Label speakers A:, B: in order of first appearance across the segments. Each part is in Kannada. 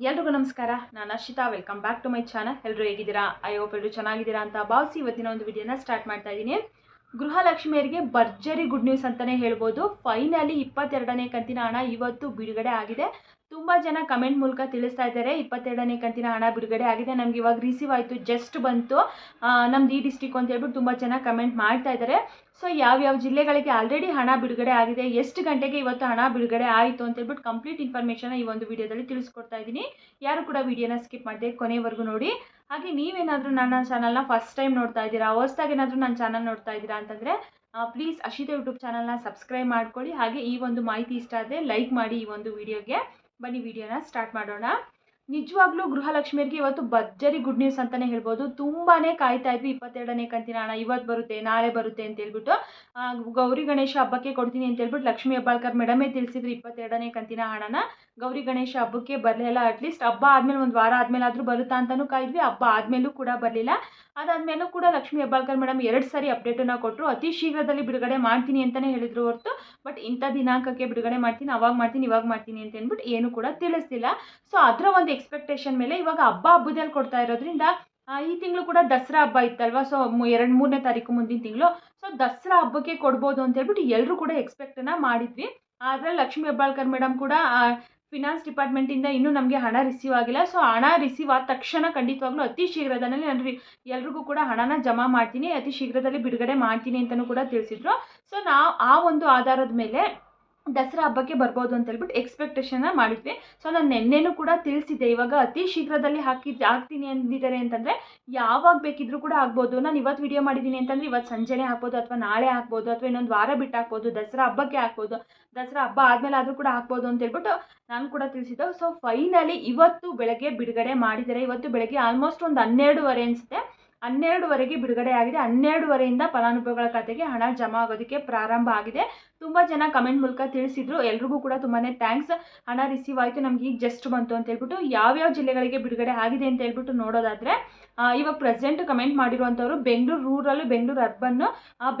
A: ಎಲ್ರಿಗೂ ನಮಸ್ಕಾರ. ನಾನು Arshita. Welcome back to my channel ಎಲ್ಲರೂ ಹೇಗಿದ್ದೀರಾ? ಐ ಹೋಪ್ ಎಲ್ಲರೂ ಚೆನ್ನಾಗಿದ್ದೀರಾ ಅಂತ ಭಾವಿಸಿ ಇವತ್ತಿನ ಒಂದು ವಿಡಿಯೋನ ಸ್ಟಾರ್ಟ್ ಮಾಡ್ತಾ ಇದ್ದೀನಿ. ಗೃಹಲಕ್ಷ್ಮಿಯರಿಗೆ ಭರ್ಜರಿ ಗುಡ್ ನ್ಯೂಸ್ ಅಂತಲೇ ಹೇಳ್ಬೋದು. ಫೈನಲಿ ಇಪ್ಪತ್ತೆರಡನೇ ಕಂತಿನ ಹಣ ಇವತ್ತು ಬಿಡುಗಡೆ ಆಗಿದೆ. ತುಂಬ ಜನ ಕಮೆಂಟ್ ಮೂಲಕ ತಿಳಿಸ್ತಾ ಇದ್ದಾರೆ. ಇಪ್ಪತ್ತೆರಡನೇ ಕಂತಿನ ಹಣ ಬಿಡುಗಡೆ ಆಗಿದೆ. ನಮ್ಗೆ ಇವಾಗ ರಿಸೀವ್ ಆಯಿತು ಜಸ್ಟ್ ಬಂತು. ನಮ್ದು ಈ ಡಿಸ್ಟಿಕ್ ಅಂತ ಹೇಳ್ಬಿಟ್ಟು ತುಂಬ ಜನ ಕಮೆಂಟ್ ಮಾಡ್ತಾ ಇದ್ದಾರೆ. ಸೊ ಯಾವ್ಯಾವ ಜಿಲ್ಲೆಗಳಿಗೆ ಆಲ್ರೆಡಿ ಹಣ ಬಿಡುಗಡೆ ಆಗಿದೆ, ಎಷ್ಟು ಗಂಟೆಗೆ ಇವತ್ತು ಹಣ ಬಿಡುಗಡೆ ಆಯಿತು ಅಂತ ಹೇಳ್ಬಿಟ್ಟು ಕಂಪ್ಲೀಟ್ ಇನ್ಫಾರ್ಮೇಷನ್ ಈ ಒಂದು ವಿಡಿಯೋದಲ್ಲಿ ತಿಳಿಸ್ಕೊಡ್ತಾ ಇದ್ದೀನಿ. ಯಾರು ಕೂಡ ವಿಡಿಯೋನ ಸ್ಕಿಪ್ ಮಾಡಿದೆ ಕೊನೆವರೆಗೂ ನೋಡಿ. ಹಾಗೆ ನೀವೇನಾದರೂ ನನ್ನ ಚಾನಲ್ನ ಫಸ್ಟ್ ಟೈಮ್ ನೋಡ್ತಾ ಇದ್ದೀರಾ, ಹೊಸ್ದಾಗಿ ಏನಾದರೂ ನನ್ನ ಚಾನಲ್ ನೋಡ್ತಾ ಇದ್ದೀರಾ ಅಂತಂದರೆ ಪ್ಲೀಸ್ ಅಶಿತ ಯೂಟ್ಯೂಬ್ ಚಾನಲ್ನ ಸಬ್ಸ್ಕ್ರೈಬ್ ಮಾಡ್ಕೊಳ್ಳಿ. ಹಾಗೆ ಈ ಒಂದು ಮಾಹಿತಿ ಇಷ್ಟ ಆದರೆ ಲೈಕ್ ಮಾಡಿ ಈ ಒಂದು ವಿಡಿಯೋಗೆ. ಬನ್ನಿ ವಿಡಿಯೋನ ಸ್ಟಾರ್ಟ್ ಮಾಡೋಣ. ನಿಜವಾಗ್ಲೂ ಗೃಹಲಕ್ಷ್ಮಿಯರಿಗೆ ಇವತ್ತು ಭರ್ಜರಿ ಗುಡ್ ನ್ಯೂಸ್ ಅಂತಲೇ ಹೇಳ್ಬೋದು. ತುಂಬಾ ಕಾಯ್ತಾ ಇದ್ವಿ ಇಪ್ಪತ್ತೆರಡನೇ ಕಂತಿನ ಹಣ ಇವತ್ತು ಬರುತ್ತೆ, ನಾಳೆ ಬರುತ್ತೆ ಅಂತ ಹೇಳ್ಬಿಟ್ಟು. ಗೌರಿ ಗಣೇಶ ಹಬ್ಬಕ್ಕೆ ಕೊಡ್ತೀನಿ ಅಂತ ಹೇಳ್ಬಿಟ್ಟು ಲಕ್ಷ್ಮಿ ಹೆಬ್ಬಾಳ್ಕರ್ ಮೇಡಮೇ ತಿಳಿಸಿದ್ರು ಇಪ್ಪತ್ತೆರಡನೇ ಕಂತಿನ ಹಣನ. ಗೌರಿ ಗಣೇಶ ಹಬ್ಬಕ್ಕೆ ಬರಲಿಲ್ಲ ಅಟ್ಲೀಸ್ಟ್ ಹಬ್ಬ ಆದ್ಮೇಲೆ ಒಂದು ವಾರ ಆದಮೇಲೆ ಆದರೂ ಬರುತ್ತಾ ಅಂತಲೂ ಕಾಯ್ದ್ವಿ. ಹಬ್ಬ ಆದಮೇಲೂ ಕೂಡ ಬರಲಿಲ್ಲ. ಅದಾದ್ಮೇಲೂ ಕೂಡ ಲಕ್ಷ್ಮಿ ಹೆಬ್ಬಾಳ್ಕರ್ ಮೇಡಮ್ ಎರಡು ಸಾರಿ ಅಪ್ಡೇಟನ್ನು ಕೊಟ್ಟರು ಅತಿ ಶೀಘ್ರದಲ್ಲಿ ಬಿಡುಗಡೆ ಮಾಡ್ತೀನಿ ಅಂತಲೇ ಹೇಳಿದ್ರು ಹೊರತು. ಬಟ್ ಇಂಥ ದಿನಾಂಕಕ್ಕೆ ಬಿಡುಗಡೆ ಮಾಡ್ತೀನಿ, ಅವಾಗ ಮಾಡ್ತೀನಿ, ಇವಾಗ ಮಾಡ್ತೀನಿ ಅಂತ ಅಂದ್ಬಿಟ್ಟು ಏನು ಕೂಡ ತಿಳಿಸ್ಲಿಲ್ಲ. ಸೊ ಅದರ ಒಂದು ಎಕ್ಸ್ಪೆಕ್ಟೇಷನ್ ಮೇಲೆ ಇವಾಗ ಹಬ್ಬ ಹಬ್ಬದಲ್ಲಿ ಕೊಡ್ತಾ ಇರೋದ್ರಿಂದ ಈ ತಿಂಗಳು ಕೂಡ ದಸರಾ ಹಬ್ಬ ಇತ್ತಲ್ವಾ? ಸೊ ಎರಡು ಮೂರನೇ ತಾರೀಕು ಮುಂದಿನ ತಿಂಗಳು. ಸೊ ದಸರಾ ಹಬ್ಬಕ್ಕೆ ಕೊಡ್ಬೋದು ಅಂತ ಹೇಳ್ಬಿಟ್ಟು ಎಲ್ಲರೂ ಕೂಡ ಎಕ್ಸ್ಪೆಕ್ಟನ್ನು ಮಾಡಿದ್ವಿ. ಆದರೆ ಲಕ್ಷ್ಮೀ ಹೆಬ್ಬಾಳ್ಕರ್ ಮೇಡಮ್ ಕೂಡ ಫಿನಾನ್ಸ್ ಡಿಪಾರ್ಟ್ಮೆಂಟಿಂದ ಇನ್ನೂ ನಮಗೆ ಹಣ ರಿಸೀವ್ ಆಗಿಲ್ಲ. ಸೊ ಹಣ ರಿಸೀವ್ ಆದ ತಕ್ಷಣ ಖಂಡಿತವಾಗ್ಲೂ ಅತಿ ಶೀಘ್ರದಲ್ಲಿ ನಾನು ಎಲ್ರಿಗೂ ಕೂಡ ಹಣನ ಜಮಾ ಮಾಡ್ತೀನಿ. ಅತಿ ಶೀಘ್ರದಲ್ಲಿ ಬಿಡುಗಡೆ ಮಾಡ್ತೀನಿ ಅಂತಲೂ ಕೂಡ ತಿಳಿಸಿದ್ರು. ಸೊ ನಾವು ಆ ಒಂದು ಆಧಾರದ ಮೇಲೆ ದಸರಾ ಹಬ್ಬಕ್ಕೆ ಬರ್ಬೋದು ಅಂತ ಹೇಳ್ಬಿಟ್ಟು ಎಕ್ಸ್ಪೆಕ್ಟೇಷನ್ನ ಮಾಡಿದ್ವಿ. ಸೊ ನಾನು ನಿನ್ನೆನೂ ಕೂಡ ತಿಳಿಸಿದ್ದೆ. ಇವಾಗ ಅತಿ ಶೀಘ್ರದಲ್ಲಿ ಹಾಕಿ ಹಾಕ್ತೀನಿ ಅಂದಿದ್ದಾರೆ ಅಂತಂದರೆ ಯಾವಾಗ ಬೇಕಿದ್ರೂ ಕೂಡ ಆಗ್ಬೋದು. ನಾನು ಇವತ್ತು ವಿಡಿಯೋ ಮಾಡಿದ್ದೀನಿ ಅಂತಂದರೆ ಇವತ್ತು ಸಂಜೆನೇ ಹಾಕ್ಬೋದು ಅಥವಾ ನಾಳೆ ಹಾಕ್ಬೋದು ಅಥವಾ ಇನ್ನೊಂದು ವಾರ ಬಿಟ್ಟು ಹಾಕ್ಬೋದು. ದಸರಾ ಹಬ್ಬಕ್ಕೆ ಹಾಕ್ಬೋದು. ದಸರಾ ಹಬ್ಬ ಆದಮೇಲೆ ಆದರೂ ಕೂಡ ಹಾಕ್ಬೋದು ಅಂತ ಹೇಳ್ಬಿಟ್ಟು ನಾನು ಕೂಡ ತಿಳಿಸಿದ್ದೆ. ಸೊ ಫೈನಲಿ ಇವತ್ತು ಬೆಳಗ್ಗೆ ಬಿಡುಗಡೆ ಮಾಡಿದ್ದಾರೆ. ಇವತ್ತು ಬೆಳಗ್ಗೆ ಆಲ್ಮೋಸ್ಟ್ ಒಂದು ಹನ್ನೆರಡುವರೆ ಅನಿಸುತ್ತೆ. ಹನ್ನೆರಡುವರೆಗೆ ಬಿಡುಗಡೆ ಆಗಿದೆ. ಹನ್ನೆರಡುವರೆಯಿಂದ ಫಲಾನುಭವಿಗಳ ಖಾತೆಗೆ ಹಣ ಜಮಾ ಆಗೋದಕ್ಕೆ ಪ್ರಾರಂಭ ಆಗಿದೆ. ತುಂಬ ಜನ ಕಮೆಂಟ್ ಮೂಲಕ ತಿಳಿಸಿದ್ರು. ಎಲ್ರಿಗೂ ಕೂಡ ತುಂಬಾ ಥ್ಯಾಂಕ್ಸ್. ಹಣ ರಿಸೀವ್ ಆಯಿತು. ನಮ್ಗೆ ಈಗ ಜಸ್ಟ್ ಬಂತು ಅಂತ ಹೇಳ್ಬಿಟ್ಟು ಯಾವ್ಯಾವ ಜಿಲ್ಲೆಗಳಿಗೆ ಬಿಡುಗಡೆ ಆಗಿದೆ ಅಂತ ಹೇಳ್ಬಿಟ್ಟು ನೋಡೋದಾದರೆ ಇವಾಗ present comment ಮಾಡಿರುವಂಥವ್ರು Bengaluru rural Bengaluru urban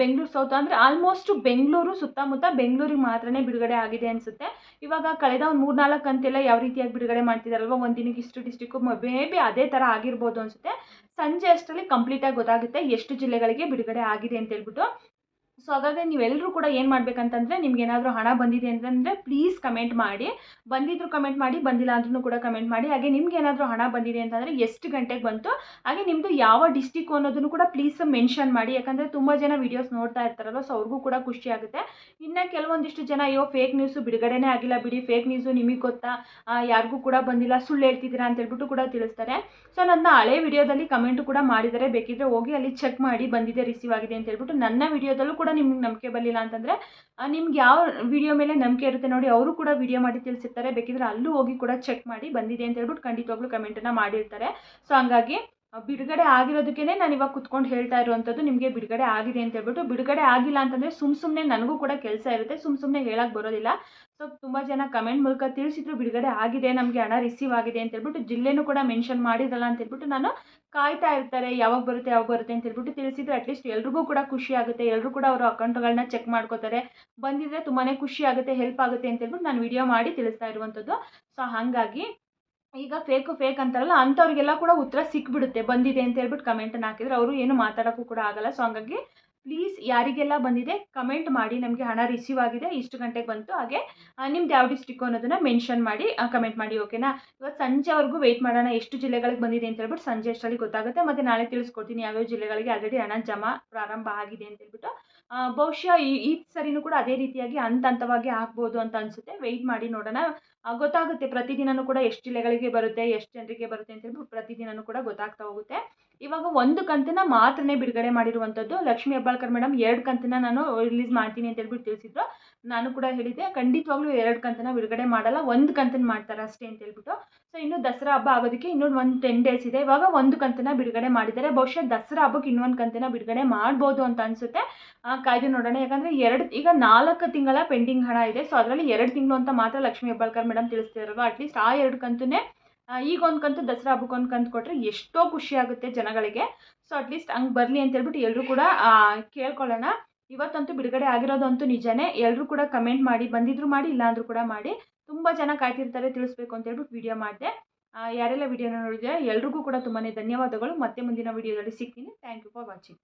A: Bengaluru south ಅಂದರೆ ಆಲ್ಮೋಸ್ಟ್ ಬೆಂಗಳೂರು ಸುತ್ತಮುತ್ತ ಬೆಂಗಳೂರಿಗೆ ಮಾತ್ರನೇ ಬಿಡುಗಡೆ ಆಗಿದೆ ಅನಿಸುತ್ತೆ. ಇವಾಗ ಕಳೆದ ಒಂದು ಮೂರು ನಾಲ್ಕು ಅಂತೆಲ್ಲ ಯಾವ ರೀತಿಯಾಗಿ ಬಿಡುಗಡೆ ಮಾಡ್ತಿದಾರಲ್ವ? ಒಂದು ದಿನಕ್ಕೆ ಇಷ್ಟು ಡಿಸ್ಟಿಕ್ಕು ಮೇ ಬಿ ಅದೇ ಥರ ಆಗಿರ್ಬೋದು ಅನಿಸುತ್ತೆ. ಸಂಜೆ ಅಷ್ಟರಲ್ಲಿ ಕಂಪ್ಲೀಟಾಗಿ ಗೊತ್ತಾಗುತ್ತೆ ಎಷ್ಟು ಜಿಲ್ಲೆಗಳಿಗೆ ಬಿಡುಗಡೆ ಆಗಿದೆ ಅಂತ ಹೇಳ್ಬಿಟ್ಟು. ಸೊ ಹಾಗಾಗಿ ನೀವೆಲ್ಲರೂ ಕೂಡ ಏನು ಮಾಡಬೇಕಂತಂದರೆ ನಿಮ್ಗೆ ಏನಾದರೂ ಹಣ ಬಂದಿದೆ ಅಂತಂದರೆ ಪ್ಲೀಸ್ ಕಮೆಂಟ್ ಮಾಡಿ. ಬಂದಿದ್ರು ಕಮೆಂಟ್ ಮಾಡಿ, ಬಂದಿಲ್ಲ ಅಂದ್ರೂ ಕೂಡ ಕಮೆಂಟ್ ಮಾಡಿ. ಹಾಗೆ ನಿಮ್ಗೆ ಏನಾದರೂ ಹಣ ಬಂದಿದೆ ಅಂತಂದರೆ ಎಷ್ಟು ಗಂಟೆಗೆ ಬಂತು? ಹಾಗೆ ನಿಮ್ಮದು ಯಾವ ಡಿಸ್ಟಿಕ್ ಅನ್ನೋದನ್ನು ಕೂಡ ಪ್ಲೀಸ್ ಮೆನ್ಷನ್ ಮಾಡಿ. ಯಾಕಂದರೆ ತುಂಬ ಜನ ವೀಡಿಯೋಸ್ ನೋಡ್ತಾ ಇರ್ತಾರಲ್ಲ ಸೊ ಅವ್ರಿಗೂ ಕೂಡ ಖುಷಿ ಆಗುತ್ತೆ. ಇನ್ನು ಕೆಲವೊಂದಿಷ್ಟು ಜನ, ಅಯ್ಯೋ ಫೇಕ್ ನ್ಯೂಸು ಬಿಡುಗಡೆನೇ ಆಗಿಲ್ಲ ಬಿಡಿ ಫೇಕ್ ನ್ಯೂಸು ನಿಮಗೆ ಗೊತ್ತಾ? ಯಾರಿಗೂ ಕೂಡ ಬಂದಿಲ್ಲ, ಸುಳ್ಳು ಹೇಳ್ತಿದ್ದೀರಾ ಅಂತ ಹೇಳ್ಬಿಟ್ಟು ಕೂಡ ತಿಳಿಸ್ತಾರೆ. ಸೊ ನನ್ನ ಹಳೆ ವಿಡಿಯೋದಲ್ಲಿ ಕಮೆಂಟು ಕೂಡ ಮಾಡಿದರೆ ಬೇಕಿದ್ರೆ ಹೋಗಿ ಅಲ್ಲಿ ಚೆಕ್ ಮಾಡಿ ಬಂದಿದೆ ರಿಸೀವ್ ಆಗಿದೆ ಅಂತ ಹೇಳ್ಬಿಟ್ಟು ನನ್ನ ವಿಡಿಯೋದಲ್ಲೂ ಕೂಡ ನಿಮ್ಗೆ ನಂಬಿಕೆ ಬರಲಿಲ್ಲ ಅಂತಂದರೆ ನಿಮ್ಗೆ ಯಾವ ವಿಡಿಯೋ ಮೇಲೆ ನಂಬಿಕೆ ಇರುತ್ತೆ ನೋಡಿ, ಅವರು ಕೂಡ ವಿಡಿಯೋ ಮಾಡಿ ತಿಳಿಸಿರ್ತಾರೆ. ಬೇಕಿದ್ರೆ ಅಲ್ಲೂ ಹೋಗಿ ಕೂಡ ಚೆಕ್ ಮಾಡಿ ಬಂದಿದೆ ಅಂತ ಹೇಳ್ಬಿಟ್ಟು ಖಂಡಿತವಾಗ್ಲೂ ಕಮೆಂಟನ್ನು ಮಾಡಿರ್ತಾರೆ. ಸೊ ಹಂಗಾಗಿ ಬಿಡುಗಡೆ ಆಗಿರೋದಕ್ಕೇ ನಾನು ಇವಾಗ ಕುತ್ಕೊಂಡು ಹೇಳ್ತಾ ಇರುವಂಥದ್ದು ನಿಮಗೆ ಬಿಡುಗಡೆ ಆಗಿದೆ ಅಂತ ಹೇಳ್ಬಿಟ್ಟು, ಬಿಡುಗಡೆ ಆಗಿಲ್ಲ ಅಂತಂದರೆ ಸುಮ್ಮ ಸುಮ್ಮನೆ ನನಗೂ ಕೂಡ ಕೆಲಸ ಇರುತ್ತೆ ಸುಮ್ಮ ಸುಮ್ಮನೆ ಹೇಳಕ್ಕೆ ಬರೋದಿಲ್ಲ. ಸೊ ತುಂಬ ಜನ ಕಮೆಂಟ್ ಮೂಲಕ ತಿಳಿಸಿದ್ರು ಬಿಡುಗಡೆ ಆಗಿದೆ, ನಮಗೆ ಹಣ ರಿಸೀವ್ ಆಗಿದೆ ಅಂತ ಹೇಳ್ಬಿಟ್ಟು, ಜಿಲ್ಲೆನೂ ಕೂಡ ಮೆನ್ಷನ್ ಮಾಡಿರಲ್ಲ ಅಂತ ಹೇಳ್ಬಿಟ್ಟು ನಾನು ಕಾಯ್ತಾ ಇರ್ತಾರೆ, ಯಾವಾಗ ಬರುತ್ತೆ ಯಾವಾಗ ಬರುತ್ತೆ ಅಂತ ಹೇಳ್ಬಿಟ್ಟು ತಿಳಿಸಿದ್ರೆ. ಅಟ್ಲೀಸ್ಟ್ ಎಲ್ರಿಗೂ ಕೂಡ ಖುಷಿ ಆಗುತ್ತೆ ಎಲ್ಲರೂ ಕೂಡ ಅವರ ಅಕೌಂಟ್ಗಳನ್ನ ಚೆಕ್ ಮಾಡ್ಕೋತಾರೆ. ಬಂದಿದ್ರೆ ತುಂಬಾ ಖುಷಿ ಆಗುತ್ತೆ ಹೆಲ್ಪ್ ಆಗುತ್ತೆ ಅಂತ ಹೇಳ್ಬಿಟ್ಟು ನಾನು ವಿಡಿಯೋ ಮಾಡಿ ತಿಳಿಸ್ತಾ ಇರುವಂಥದ್ದು ಸೊ ಹಾಗಾಗಿ ಈಗ ಫೇಕು ಫೇಕ್ ಅಂತಾರಲ್ಲ, ಅಂಥವ್ರಿಗೆಲ್ಲ ಕೂಡ ಉತ್ತರ ಸಿಕ್ಬಿಡುತ್ತೆ. ಬಂದಿದೆ ಅಂತ ಹೇಳ್ಬಿಟ್ಟು ಕಮೆಂಟನ್ನು ಹಾಕಿದ್ರೆ ಅವರು ಏನು ಮಾತಾಡೋಕ್ಕೂ ಕೂಡ ಆಗಲ್ಲ. ಸೊ ಹಂಗಾಗಿ ಪ್ಲೀಸ್ ಯಾರಿಗೆಲ್ಲ ಬಂದಿದೆ ಕಮೆಂಟ್ ಮಾಡಿ. ನಮಗೆ ಹಣ ರಿಸೀವ್ ಆಗಿದೆ, ಇಷ್ಟು ಗಂಟೆಗೆ ಬಂತು. ಹಾಗೆ ನಿಮ್ದು ಯಾವ ಡಿಸ್ಟಿಕ್ ಅನ್ನೋದನ್ನ ಮೆನ್ಷನ್ ಮಾಡಿ ಕಮೆಂಟ್ ಮಾಡಿ ಓಕೆನಾ ಇವತ್ತು ಸಂಜೆವರೆಗೂ ವೆಯ್ಟ್ ಮಾಡೋಣ, ಎಷ್ಟು ಜಿಲ್ಲೆಗಳಿಗೆ ಬಂದಿದೆ ಅಂತ ಹೇಳ್ಬಿಟ್ಟು ಸಂಜೆ ಅಷ್ಟರಲ್ಲಿ ಗೊತ್ತಾಗುತ್ತೆ. ಮತ್ತು ನಾಳೆ ತಿಳಿಸ್ಕೊಡ್ತೀನಿ, ಯಾವ್ಯಾವ ಜಿಲ್ಲೆಗಳಿಗೆ ಆಲ್ರೆಡಿ ಹಣ ಜಮಾ ಪ್ರಾರಂಭ ಆಗಿದೆ ಅಂತ ಹೇಳ್ಬಿಟ್ಟು. ಬಹುಶಃ ಈ ಈ ಸರಿನೂ ಕೂಡ ಅದೇ ರೀತಿಯಾಗಿ ಹಂತ ಹಂತವಾಗಿ ಆಗ್ಬೋದು ಅಂತ ಅನಿಸುತ್ತೆ. ವೆಯ್ಟ್ ಮಾಡಿ ನೋಡೋಣ. ಗೊತ್ತಾಗುತ್ತೆ. ಪ್ರತಿದಿನನೂ ಕೂಡ ಎಷ್ಟು ಜಿಲ್ಲೆಗಳಿಗೆ ಬರುತ್ತೆ, ಎಷ್ಟು ಜನರಿಗೆ ಬರುತ್ತೆ ಅಂತ ಹೇಳ್ಬಿಟ್ಟು ಪ್ರತಿದಿನನೂ ಕೂಡ ಗೊತ್ತಾಗ್ತಾ ಹೋಗುತ್ತೆ. ಇವಾಗ ಒಂದು ಕಂತನ್ನ ಮಾತ್ರನೇ ಬಿಡುಗಡೆ ಮಾಡಿರುವಂಥದ್ದು ಲಕ್ಷ್ಮಿ ಹೆಬ್ಬಾಳ್ಕರ್ ಮೇಡಮ್ ಎರಡು ಕಂತನ್ನ ನಾನು ರಿಲೀಸ್ ಮಾಡ್ತೀನಿ ಅಂತ ಹೇಳ್ಬಿಟ್ಟು ತಿಳಿಸಿದ್ರು. ನಾನು ಕೂಡ ಹೇಳಿದ್ದೆ ಖಂಡಿತವಾಗ್ಲೂ ಎರಡು ಕಂತನ್ನ ಬಿಡುಗಡೆ ಮಾಡಲ್ಲ ಒಂದು ಕಂತನ್ನ ಮಾಡ್ತಾರೆ ಅಷ್ಟೇ ಅಂತ ಹೇಳ್ಬಿಟ್ಟು. ಸೊ ಇನ್ನು ದಸರಾ ಹಬ್ಬ ಆಗೋದಕ್ಕೆ ಇನ್ನೊಂದು ಒಂದು ಟೆನ್ ಡೇಸ್ ಇದೆ. ಇವಾಗ ಒಂದು ಕಂತನ್ನ ಬಿಡುಗಡೆ ಮಾಡಿದ್ದಾರೆ. ಬಹುಶಃ ದಸರಾ ಹಬ್ಬಕ್ಕೆ ಇನ್ನೊಂದು ಕಂತನ್ನ ಬಿಡುಗಡೆ ಮಾಡ್ಬೋದು ಅಂತ ಅನಿಸುತ್ತೆ. ಕಾಯ್ದು ನೋಡೋಣ. ಯಾಕಂದರೆ ಎರಡು ಈಗ ನಾಲ್ಕು ತಿಂಗಳ ಪೆಂಡಿಂಗ್ ಹಣ ಇದೆ. ಸೊ ಅದರಲ್ಲಿ ಎರಡು ತಿಂಗಳು ಅಂತ ಮಾತ್ರ ಲಕ್ಷ್ಮೀ ಹೆಬ್ಬಾಳ್ಕರ್ ಮೇಡಮ್ ತಿಳಿಸ್ತಿರಲ್ವ ಅಟ್ಲೀಸ್ಟ್ ಆ ಎರಡು ಕಂತನ್ನೇ ಆ, ಈಗ ಒಂದು ಕಂತು ದಸರಾ ಹಬ್ಬಕ್ಕೆ ಒಂದು ಕಂತು ಎಷ್ಟೋ ಖುಷಿ ಆಗುತ್ತೆ ಜನಗಳಿಗೆ. ಸೊ ಅಟ್ಲೀಸ್ಟ್ ಹಂಗೆ ಬರಲಿ ಅಂತ ಹೇಳ್ಬಿಟ್ಟು ಎಲ್ಲರೂ ಕೂಡ ಕೇಳ್ಕೊಳ್ಳೋಣ. ಇವತ್ತಂತೂ ಬಿಡುಗಡೆ ಆಗಿರೋದಂತೂ ನಿಜನೇ. ಎಲ್ಲರೂ ಕೂಡ ಕಮೆಂಟ್ ಮಾಡಿ, ಬಂದಿದ್ರು ಮಾಡಿ ಇಲ್ಲ ಅಂದರೂ ಕೂಡ ಮಾಡಿ. ತುಂಬ ಜನ ಕಾಯ್ತಿರ್ತಾರೆ, ತಿಳಿಸ್ಬೇಕು ಅಂತ ಹೇಳ್ಬಿಟ್ಟು ವಿಡಿಯೋ ಮಾಡಿದೆ. ಯಾರೆಲ್ಲ ವಿಡಿಯೋನ ನೋಡಿದ್ರೆ ಎಲ್ರಿಗೂ ಕೂಡ ತುಂಬಾ ಧನ್ಯವಾದಗಳು. ಮತ್ತೆ ಮುಂದಿನ ವಿಡಿಯೋದಲ್ಲಿ ಸಿಗ್ತೀನಿ. Thank you for watching